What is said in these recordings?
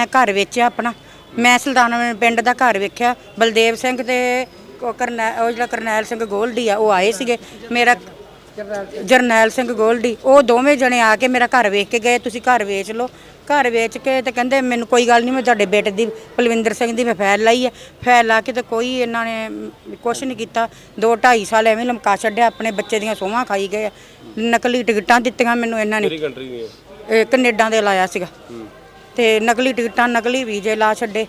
ਮੈਂ ਘਰ ਵੇਚਿਆ ਆਪਣਾ। ਮੈਂ ਸੁਲਤਾਨ ਪਿੰਡ ਦਾ ਘਰ ਵੇਖਿਆ। ਬਲਦੇਵ ਸਿੰਘ ਤੇ ਉਹ ਕਰਨੈ ਉਹ ਜਿਹੜਾ ਕਰਨੈਲ ਸਿੰਘ ਗੋਲਡੀ ਆ ਉਹ ਆਏ ਸੀਗੇ। ਮੇਰਾ ਜਰਨੈਲ ਸਿੰਘ ਗੋਲਡੀ ਉਹ ਦੋਵੇਂ ਜਣੇ ਆ ਕੇ ਮੇਰਾ ਘਰ ਵੇਖ ਕੇ ਗਏ। ਤੁਸੀਂ ਘਰ ਵੇਚ ਲਓ। ਘਰ ਵੇਚ ਕੇ ਤੇ ਕਹਿੰਦੇ ਮੈਨੂੰ ਕੋਈ ਗੱਲ ਨਹੀਂ ਮੈਂ ਤੁਹਾਡੇ ਬੇਟੇ ਦੀ ਪਲਵਿੰਦਰ ਸਿੰਘ ਦੀ ਮੈਂ ਫਾਈਲ ਲਾਈ ਹੈ ਫਾਈਲ ਲਾ ਕੇ ਤੇ ਕੋਈ ਇਹਨਾਂ ਨੇ ਕੁਝ ਨਹੀਂ ਕੀਤਾ। 2 2.5 ਸਾਲ ਐਵੇਂ ਲਮਕਾ ਛੱਡਿਆ ਆਪਣੇ ਬੱਚੇ ਦੀਆਂ ਸੋਹਾਂ ਖਾਈ ਗਏ। ਨਕਲੀ ਟਿਕਟਾਂ ਦਿੱਤੀਆਂ ਮੈਨੂੰ ਇਹਨਾਂ ਨੇ। ਇਹ ਕੈਨੇਡਾ ਦੇ ਲਾਇਆ ਸੀਗਾ। ਤੇ ਨਕਲੀ ਟਿਕਟਾਂ ਨਕਲੀ ਵੀਜ਼ੇ ਲਾ ਛੱਡੇ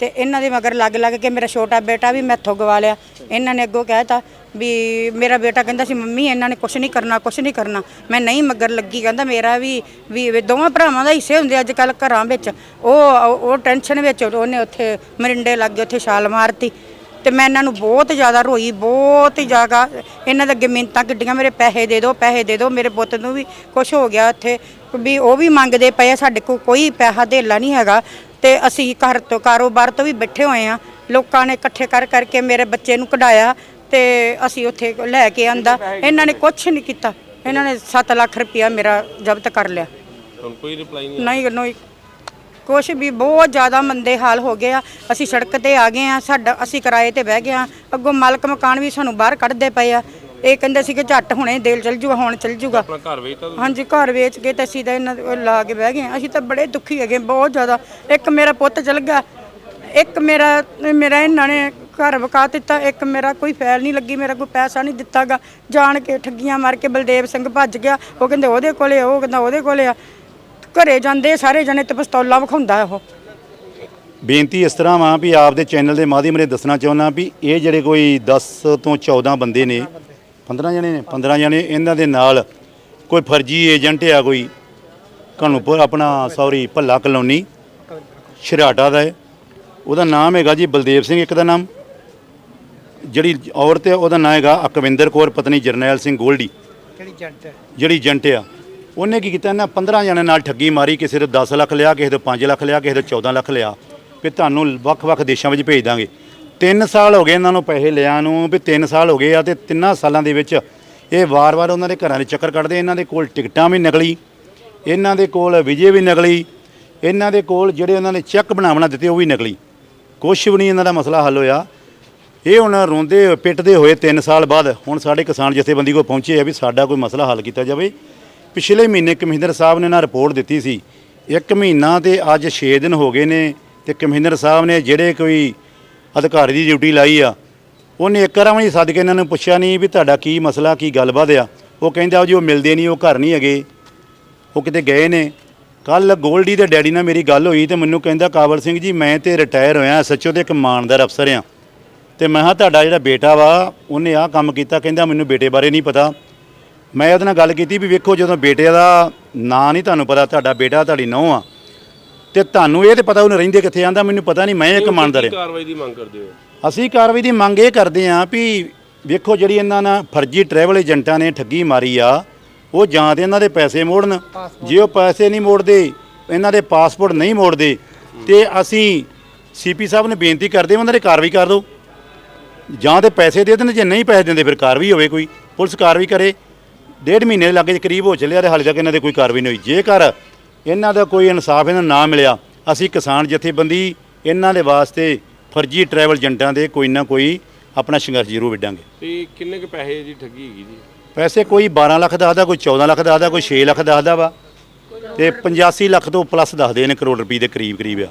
ਤੇ ਇਹਨਾਂ ਦੇ ਮਗਰ ਲੱਗ ਲੱਗ ਕੇ ਮੇਰਾ ਛੋਟਾ ਬੇਟਾ ਵੀ ਮੈਥੋਂ ਗਵਾ ਲਿਆ। ਇਹਨਾਂ ਨੇ ਅੱਗੋਂ ਕਹਿਤਾ ਵੀ ਮੇਰਾ ਬੇਟਾ ਕਹਿੰਦਾ ਸੀ, ਮੰਮੀ, ਇਹਨਾਂ ਨੇ ਕੁਝ ਨਹੀਂ ਕਰਨਾ ਕੁਝ ਨਹੀਂ ਕਰਨਾ। ਮੈਂ ਨਹੀਂ ਮਗਰ ਲੱਗੀ, ਕਹਿੰਦਾ ਮੇਰਾ ਵੀ ਵੀ ਦੋਵਾਂ ਭਰਾਵਾਂ ਦਾ ਹਿੱਸੇ ਹੁੰਦੇ ਅੱਜ ਕੱਲ ਘਰਾਂ ਵਿੱਚ। ਉਹ ਉਹ ਟੈਨਸ਼ਨ ਵਿੱਚ ਉਹਨੇ ਉੱਥੇ ਮਰਿੰਡੇ ਲੱਗ ਗਏ, ਉੱਥੇ ਛਾਲ ਮਾਰਤੀ। ਤੇ ਮੈਂ ਇਹਨਾਂ ਨੂੰ ਬਹੁਤ ਜ਼ਿਆਦਾ ਰੋਈ ਬਹੁਤ ਜ਼ਿਆਦਾ। ਇਹਨਾਂ ਦੇ ਅੱਗੇ ਮਿੰਤਾਂ ਕਿੱਡੀਆਂ ਮੇਰੇ ਪੈਸੇ ਦੇ ਦਿਓ ਪੈਸੇ ਦੇ ਦਿਓ ਮੇਰੇ ਪੁੱਤ ਨੂੰ ਵੀ ਕੁਝ ਹੋ ਗਿਆ ਉੱਥੇ। ਵੀ ਉਹ ਵੀ ਮੰਗਦੇ ਪਏ ਆ ਸਾਡੇ ਕੋਲ ਕੋਈ ਪੈਸਾ ਧੇਲਾ ਨਹੀਂ ਹੈਗਾ। ਤੇ ਅਸੀਂ ਘਰ ਤੋਂ ਕਾਰੋਬਾਰ ਤੋਂ ਵੀ ਬੈਠੇ ਹੋਏ ਆ। ਲੋਕਾਂ ਨੇ ਇਕੱਠੇ ਕਰ ਕਰਕੇ ਮੇਰੇ ਬੱਚੇ ਨੂੰ ਕਢਾਇਆ ਤੇ ਅਸੀਂ ਉੱਥੇ ਲੈ ਕੇ ਆਂਦਾ। ਇਹਨਾਂ ਨੇ ਕੁਝ ਨਹੀਂ ਕੀਤਾ। ਇਹਨਾਂ ਨੇ 7 ਲੱਖ ਰੁਪਇਆ ਮੇਰਾ ਜ਼ਬਤ ਕਰ ਲਿਆ। ਹੁਣ ਕੋਈ ਰਿਪਲਾਈ ਨਹੀਂ ਨਹੀਂ ਨਹੀਂ। ਕੁਛ ਵੀ ਬਹੁਤ ਜ਼ਿਆਦਾ ਮੰਦੇ ਹਾਲ ਹੋ ਗਏ ਆ। ਅਸੀਂ ਸੜਕ ਤੇ ਆ ਗਏ ਆ ਸਾਡਾ ਅਸੀਂ ਕਿਰਾਏ ਤੇ ਬਹਿ ਗਏ ਆ ਅੱਗੋਂ ਮਾਲਕ ਮਕਾਨ ਵੀ ਸਾਨੂੰ ਬਾਹਰ ਕੱਢਦੇ ਪਏ ਆ। ਇਹ ਕਹਿੰਦੇ ਸੀ ਕਿ ਝੱਟ ਹੁਣੇ ਦੇਲ ਚਲ ਜੂਗਾ ਹੁਣ ਚਲ ਜੂਗਾ। ਆਪਣਾ ਘਰ? ਹਾਂਜੀ ਘਰ ਵੇਚ ਕੇ ਤੇ ਅਸੀਂ ਤਾਂ ਇਹਨਾਂ ਦੇ ਲਾ ਕੇ ਬਹਿ ਗਏ ਹਾਂ। ਅਸੀਂ ਤਾਂ ਬੜੇ ਦੁਖੀ ਹੈਗੇ ਬਹੁਤ ਜ਼ਿਆਦਾ। ਇੱਕ ਮੇਰਾ ਪੁੱਤ ਚਲ ਗਿਆ। ਇੱਕ ਮੇਰਾ ਮੇਰਾ ਇਹਨਾਂ ਨੇ ਘਰ ਵਕਾ ਦਿੱਤਾ। ਇੱਕ ਮੇਰਾ ਕੋਈ ਫੈਲ ਨਹੀਂ ਲੱਗੀ ਮੇਰਾ ਕੋਈ ਪੈਸਾ ਨਹੀਂ ਦਿੱਤਾਗਾ। ਜਾਣ ਕੇ ਠੱਗੀਆਂ ਮਾਰ ਕੇ ਬਲਦੇਵ ਸਿੰਘ ਭੱਜ ਗਿਆ। ਉਹ ਕਹਿੰਦੇ ਉਹਦੇ ਕੋਲੇ ਆ, ਉਹ ਕਹਿੰਦਾ ਉਹਦੇ ਕੋਲੇ ਆ। ਘਰੇ ਜਾਂਦੇ ਸਾਰੇ ਜਣੇ ਤੇ ਪਿਸਤੌਲਾਂ ਵਿਖਾਉਂਦਾ ਉਹ। ਬੇਨਤੀ ਇਸ ਤਰ੍ਹਾਂ ਵਾ ਵੀ ਆਪਦੇ ਚੈਨਲ ਦੇ ਮਾਧਿਅਮ ਰਾਹੀਂ ਦੱਸਣਾ ਚਾਹੁੰਦਾ ਵੀ ਇਹ ਜਿਹੜੇ ਕੋਈ 10 ਤੋਂ 14 ਬੰਦੇ ਨੇ 15 ਜਣੇ ਨੇ 15 ਜਣੇ ਇਹਨਾਂ ਦੇ ਨਾਲ ਕੋਈ ਫਰਜੀ ਏਜੰਟ ਆ ਕੋਈ ਘਣੂਪੁਰ ਆਪਣਾ ਸੌਰੀ ਭੱਲਾ ਕਲੋਨੀ ਸ਼ਰਾਟਾ ਦਾ ਹੈ। ਉਹਦਾ ਨਾਮ ਹੈਗਾ ਜੀ ਬਲਦੇਵ ਸਿੰਘ ਇੱਕ ਦਾ ਨਾਮ। ਜਿਹੜੀ ਔਰਤ ਹੈ ਉਹਦਾ ਨਾਮ ਹੈਗਾ ਅਕਵਿੰਦਰ ਕੌਰ ਪਤਨੀ ਜਰਨੈਲ ਸਿੰਘ ਗੋਲਡੀ। ਜਿਹੜੀ ਏਜੰਟ ਆ। ਉਹਨੇ ਕੀ ਕੀਤਾ? ਇਹਨਾਂ 15 ਜਣਿਆਂ ਨਾਲ ਠੱਗੀ ਮਾਰੀ, ਕਿਸੇ ਤੋਂ 10 ਲੱਖ ਲਿਆ, ਕਿਸੇ ਤੋਂ 5 ਲੱਖ ਲਿਆ, ਕਿਸੇ ਤੋਂ 14 ਲੱਖ ਲਿਆ। ਵੀ ਤੁਹਾਨੂੰ ਵੱਖ-ਵੱਖ ਦੇਸ਼ਾਂ ਵਿੱਚ ਭੇਜ ਦਾਂਗੇ। 3 ਸਾਲ ਹੋ ਗਏ ਇਹਨਾਂ ਨੂੰ ਪੈਸੇ ਲਿਆ ਨੂੰ, ਵੀ 3 ਸਾਲ ਹੋ ਗਏ ਆ ਤੇ ਤਿੰਨਾਂ ਸਾਲਾਂ ਦੇ ਵਿੱਚ ਇਹ ਵਾਰ-ਵਾਰ ਉਹਨਾਂ ਦੇ ਘਰਾਂ ਦੇ ਚੱਕਰ ਕੱਢਦੇ। ਇਹਨਾਂ ਦੇ ਕੋਲ ਟਿਕਟਾਂ ਵੀ ਨਕਲੀ, ਇਹਨਾਂ ਦੇ ਕੋਲ ਵਿਜੇ ਵੀ ਨਕਲੀ, ਇਹਨਾਂ ਦੇ ਕੋਲ ਜਿਹੜੇ ਉਹਨਾਂ ਨੇ ਚੈੱਕ ਬਣਾਵਣਾ ਦਿੱਤੇ ਉਹ ਵੀ ਨਕਲੀ। ਕੁਛ ਵੀ ਨਹੀਂ ਇਹਨਾਂ ਦਾ ਮਸਲਾ ਹੱਲ ਹੋਇਆ। ਇਹ ਹੁਣ ਰੋਂਦੇ ਪਿੱਟਦੇ ਹੋਏ 3 ਸਾਲ ਬਾਅਦ ਹੁਣ ਸਾਡੇ ਕਿਸਾਨ ਜਥੇਬੰਦੀ ਕੋਲ ਪਹੁੰਚੇ ਆ ਵੀ ਸਾਡਾ ਕੋਈ ਮਸਲਾ ਹੱਲ ਕੀਤਾ ਜਾਵੇ। ਪਿਛਲੇ ਮਹੀਨੇ ਕਮਿਸ਼ਨਰ ਸਾਹਿਬ ਨੇ ਨਾ ਰਿਪੋਰਟ ਦਿੱਤੀ ਸੀ। ਇੱਕ ਮਹੀਨਾ ਤੇ ਅੱਜ 6 ਦਿਨ ਹੋ ਗਏ ਨੇ ਤੇ ਕਮਿਸ਼ਨਰ ਸਾਹਿਬ ਨੇ ਜਿਹੜੇ ਕੋਈ ਅਧਿਕਾਰੀ ਦੀ ਡਿਊਟੀ ਲਾਈ ਆ, ਉਹਨੇ ਇੱਕ ਵਾਰ ਵੀ ਸੱਦ ਕੇ ਇਹਨਾਂ ਨੂੰ ਪੁੱਛਿਆ ਨਹੀਂ ਵੀ ਤੁਹਾਡਾ ਕੀ ਮਸਲਾ, ਕੀ ਗੱਲਬਾਤ ਆ। ਉਹ ਕਹਿੰਦਾ ਜੀ ਉਹ ਮਿਲਦੇ ਨਹੀਂ ਉਹ ਘਰ ਨਹੀਂ ਹੈਗੇ। ਉਹ ਕਿਤੇ ਗਏ ਨੇ। ਕੱਲ ਗੋਲਡੀ ਦੇ ਡੈਡੀ ਨਾਲ ਮੇਰੀ ਗੱਲ ਹੋਈ ਤੇ ਮੈਨੂੰ ਕਹਿੰਦਾ, ਕਾਬਲ ਸਿੰਘ ਜੀ, ਮੈਂ ਤੇ ਰਿਟਾਇਰ ਹੋਇਆ ਸੱਚੋ ਤੇ ਇੱਕ ਇਮਾਨਦਾਰ ਅਫਸਰ ਆ ਤੇ ਮੈਂ ਹਾਂ ਤੁਹਾਡਾ ਜਿਹੜਾ ਬੇਟਾ ਵਾ, ਉਹਨੇ ਆਹ ਕੰਮ ਕੀਤਾ। ਕਹਿੰਦਾ, ਮੈਨੂੰ ਬੇਟੇ ਬਾਰੇ ਨਹੀਂ ਪਤਾ। ਮੈਂ ਉਹਦੇ ਨਾਲ ਗੱਲ ਕੀਤੀ ਵੀ ਵੇਖੋ ਜਦੋਂ ਬੇਟੇ ਦਾ ਨਾਂ ਨਹੀਂ ਤੁਹਾਨੂੰ ਪਤਾ ਤੁਹਾਡਾ ਬੇਟਾ ਤੁਹਾਡੀ ਨੌਂ ਆ ਤੇ ਤੁਹਾਨੂੰ ਇਹ ਤੇ ਪਤਾ ਉਹਨੇ ਰਹਿੰਦੇ ਕਿੱਥੇ ਆਂਦਾ ਮੈਨੂੰ ਪਤਾ ਨਹੀਂ ਮੈਂ ਇੱਕ ਇਮਾਨਦਾਰ ਕੀ ਆ ਕਾਰਵਾਈ ਦੀ ਮੰਗ ਕਰਦੇ ਹੋ? ਅਸੀਂ ਕਾਰਵਾਈ ਦੀ ਮੰਗ ਇਹ ਕਰਦੇ ਆਂ ਵੀ ਵੇਖੋ ਜਿਹੜੀ ਇਹਨਾਂ ਨਾਲ ਫਰਜ਼ੀ ਟਰੈਵਲ ਏਜੰਟਾਂ ਨੇ ਠੱਗੀ ਮਾਰੀ ਆ ਉਹ ਜਾਂ ਤੇ ਇਹਨਾਂ ਦੇ ਪੈਸੇ ਮੋੜਨ ਜੇ ਉਹ ਪੈਸੇ ਨਹੀਂ ਮੋੜਦੇ ਇਹਨਾਂ ਦੇ ਪਾਸਪੋਰਟ ਨਹੀਂ ਮੋੜਦੇ ਤੇ ਅਸੀਂ ਸੀਪੀ ਸਾਹਿਬ ਨੂੰ ਬੇਨਤੀ ਕਰਦੇ ਹਾਂ ਉਹਨਾਂ ਦੇ ਕਾਰਵਾਈ ਕਰ ਦਿਓ। ਜਾਂ ਤੇ ਪੈਸੇ ਦੇ ਦੇਣ ਜੇ ਨਹੀਂ ਪੈਸੇ ਦਿੰਦੇ ਫਿਰ ਕਾਰਵਾਈ ਹੋਵੇ ਕੋਈ ਪੁਲਿਸ ਕਾਰਵਾਈ ਕਰੇ। ਡੇਢ ਮਹੀਨੇ ਦੇ ਲਾਗੇ ਦੇ ਕਰੀਬ ਹੋ ਚੱਲਿਆ ਤੇ ਹਾਲੇ ਤੱਕ ਇਹਨਾਂ ਦੇ ਕੋਈ ਕਾਰਵਾਈ ਨਹੀਂ ਹੋਈ। ਜੇਕਰ ਇਹਨਾਂ ਦਾ ਕੋਈ ਇਨਸਾਫ ਇਹਨਾਂ ਨੂੰ ਨਾ ਮਿਲਿਆ ਅਸੀਂ ਕਿਸਾਨ ਜਥੇਬੰਦੀ ਇਹਨਾਂ ਦੇ ਵਾਸਤੇ ਫਰਜ਼ੀ ਟਰੈਵਲ ਏਜੰਟਾਂ ਦੇ ਕੋਈ ਨਾ ਕੋਈ ਆਪਣਾ ਸੰਘਰਸ਼ ਜ਼ਰੂਰ ਵਿੱਢਾਂਗੇ। ਤੇ ਕਿੰਨੇ ਕੁ ਪੈਸੇ ਦੀ ਠੱਗੀ ਹੈਗੀ ਜੀ? ਪੈਸੇ ਕੋਈ 12 ਲੱਖ ਦਾ ਆਦਾ ਕੋਈ 14 ਲੱਖ ਦਾ ਆਦਾ ਕੋਈ 6 ਲੱਖ ਦਾ ਆਦਾ ਵਾ। ਤੇ 85 ਲੱਖ ਤੋਂ ਪਲੱਸ ਦੱਸਦੇ ਨੇ ਕਰੋੜ ਰੁਪਏ ਦੇ ਕਰੀਬ ਕਰੀਬ ਆ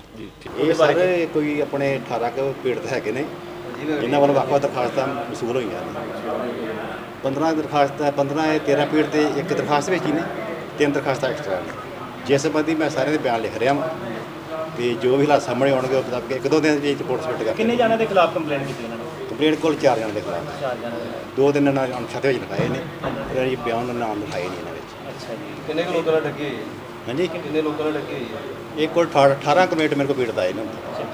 ਇਹ ਸਾਰੇ ਕੋਈ ਆਪਣੇ 18 ਕੁ ਪੀੜਤ ਹੈਗੇ ਨੇ। ਇਹਨਾਂ ਵੱਲੋਂ ਵੱਖ ਵੱਖ ਦਰਖਾਸਤਾਂ ਮਸੂਲ ਹੋਈਆਂ ਨੇ। 15 ਦਰਖਾਸਤਾਂ 15 ਇਹ 13 ਪੀੜ ਤੇ ਇੱਕ ਦਰਖਾਸਤ ਵਿੱਚ ਹੀ ਨੇ ਤਿੰਨ ਦਰਖਾਸਤਾਂ ਐਕਸਟਰਾ ਨੇ। ਜਿਸ ਸੰਬੰਧੀ ਮੈਂ ਸਾਰਿਆਂ ਦੇ ਬਿਆਨ ਲਿਖ ਰਿਹਾ ਹਾਂ ਤੇ ਜੋ ਵੀ ਹਾਲਾਤ ਸਾਹਮਣੇ ਆਉਣਗੇ ਉਹ ਮੁਤਾਬਕ ਇੱਕ ਦੋ ਦਿਨ ਵਿੱਚ ਰਿਪੋਰਟ ਸਬਮਿਟ ਕਰ ਕਿੰਨੇ ਜਾਣਿਆਂ ਦੇ ਖਿਲਾਫ ਕੰਪਲੇਂਟ ਕੀਤੀ ਇਹਨਾਂ ਨੇ? ਕੰਪਲੇਂਟ ਕੋਲ ਚਾਰ ਜਣਾਂ ਦੇ ਖਿਲਾਫ। ਚਾਰ ਜਣਿਆਂ ਦੇ। ਦੋ ਦਿਨ ਨਾਲ ਅਨਸ਼ਾਤੇ ਵਿੱਚ ਲਿਖਾਏ ਨੇ ਤੇ ਇਹ ਬਿਆਨ ਨਾਮ ਲਿਖਾਏ ਨਹੀਂ ਇਹਨਾਂ ਵਿੱਚ। ਅੱਛਾ ਜੀ। ਕਿੰਨੇ ਕੁ ਲੋਕਾਂ ਨਾਲ ਠੱਗੀ? ਹਾਂਜੀ? ਕਿੰਨੇ ਲੋਕਾਂ ਨਾਲ ਠੱਗੀ ਇਹ ਕੋਲ 18 ਕਮੇਟ ਮੇਰੇ ਕੋਲ ਪੀੜਤ ਆਏ ਨੇ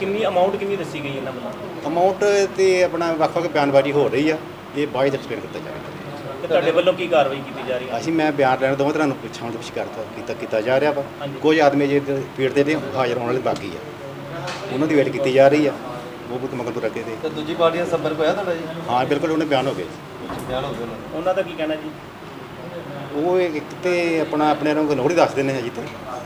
ਕਿੰਨੀ ਅਮਾਉਂਟ ਕਿੰਨੀ ਦੱਸੀ ਗਈ ਇਹਨਾਂ ਵੱਲੋਂ? ਅਮਾਉਂਟ ਤੇ ਆਪਣਾ ਵੱਖ ਵੱਖ ਬਿਆਨਬਾਜ਼ੀ ਹੋ ਰਹੀ ਆ ਇਹ ਬਾਅਦ ਐਕਸਪਲੇਨ ਕੀਤਾ ਜਾਵੇਗਾ। ਤੇ ਤੁਹਾਡੇ ਵੱਲੋਂ ਕੀ ਕਾਰਵਾਈ ਕੀਤੀ ਜਾ ਰਹੀ ਹੈ? ਅਸੀਂ ਮੈਂ ਬਿਆਨ ਲੈਣ ਦੋਵਾਂ ਤਰ੍ਹਾਂ ਨੂੰ ਪੁੱਛਾਂ ਪੁੱਛ ਕਰਤਾ ਕੀਤਾ ਕੀਤਾ ਜਾ ਰਿਹਾ ਵਾ। ਕੁਝ ਆਦਮੀ ਜੇ ਪੀੜ ਤੇ ਨੇ ਹਾਜ਼ਰ ਹੋਣ ਵਾਲੇ ਬਾਕੀ ਆ। ਉਹਨਾਂ ਦੀ ਵੇਟ ਕੀਤੀ ਜਾ ਰਹੀ ਆ ਉਹ ਬਹੁਤ ਮਗਰ ਤੋਂ ਅੱਗੇ ਤੇ ਤੇ ਦੂਜੀ ਪਾਰਟੀ ਨਾਲ ਸੰਪਰਕ ਹੋਇਆ ਤੁਹਾਡਾ ਜੀ? ਹਾਂ ਬਿਲਕੁਲ ਉਹਨੇ ਬਿਆਨ ਹੋ ਗਏ। ਬਿਆਨ ਹੋ ਗਿਆ ਦਾ। ਉਹਨਾਂ ਦਾ ਕੀ ਕਹਿਣਾ ਜੀ? ਉਹ ਇੱਕ ਤੇ ਆਪਣਾ ਆਪਣੇ ਨੂੰ ਨੋੜੀ ਦੱਸਦੇ ਨੇ ਜੀ ਤੇ।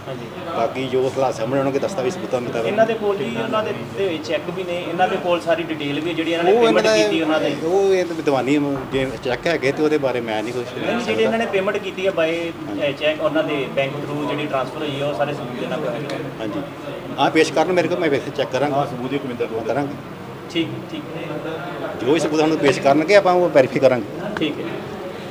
ਹਾਂਜੀ। ਬਾਕੀ ਜੋ ਹਾਲਾਤ ਸਾਹਮਣੇ ਆਉਣਗੇ ਦਸਤਾਵੇਜ਼ ਸਬੂਤਾਂ ਮੁਤਾਬਕ ਇਹਨਾਂ ਦੇ ਕੋਲ ਜੀ ਉਹਨਾਂ ਦੇ ਦੇ ਚੈੱਕ ਵੀ ਨੇ। ਇਹਨਾਂ ਦੇ ਕੋਲ ਸਾਰੀ ਡਿਟੇਲ ਵੀ ਹੈ ਜਿਹੜੀ ਇਹਨਾਂ ਨੇ ਉਹ ਇਹਨਾਂ ਪੇਮੈਂਟ ਦਾ ਕੀਤੀ ਉਹਨਾਂ ਦੇ। ਉਹ ਇਹ ਤਾਂ ਵਿਦਵਾਨੀ ਜੇ ਚੈੱਕ ਹੈਗੇ ਤੇ ਉਹਦੇ ਬਾਰੇ ਮੈਂ ਨਹੀਂ ਕੁਝ ਨਹੀਂ ਜਿਹੜੇ ਇਹਨਾਂ ਨੇ ਪੇਮੈਂਟ ਕੀਤੀ ਹੈ ਬਾਈ ਚੈੱਕ ਉਹਨਾਂ ਦੇ ਬੈਂਕ ਥਰੂ ਜਿਹੜੀ ਟ੍ਰਾਂਸਫਰ ਹੋਈ ਹੈ ਉਹ ਸਾਰੇ ਸਬੂਤ ਇਹਨਾਂ ਕੋਲ ਹੈਗੇ। ਨੇ। ਹਾਂਜੀ। ਹਾਂ ਪੇਸ਼ ਕਰਨ ਮੇਰੇ ਕੋਲ ਮੈਂ ਵੇਖ ਚੈੱਕ ਕਰਾਂਗਾ। ਹਾਂ ਸਬੂਤ ਕਰਾਂਗੇ। ਠੀਕ ਠੀਕ। ਜੋ ਵੀ ਸਬੂਤ ਸਾਨੂੰ ਪੇਸ਼ ਕਰਨਗੇ ਆਪਾਂ ਉਹ ਵੈਰੀਫਾਈ ਕਰਾਂਗੇ। ਠੀਕ ਹੈ।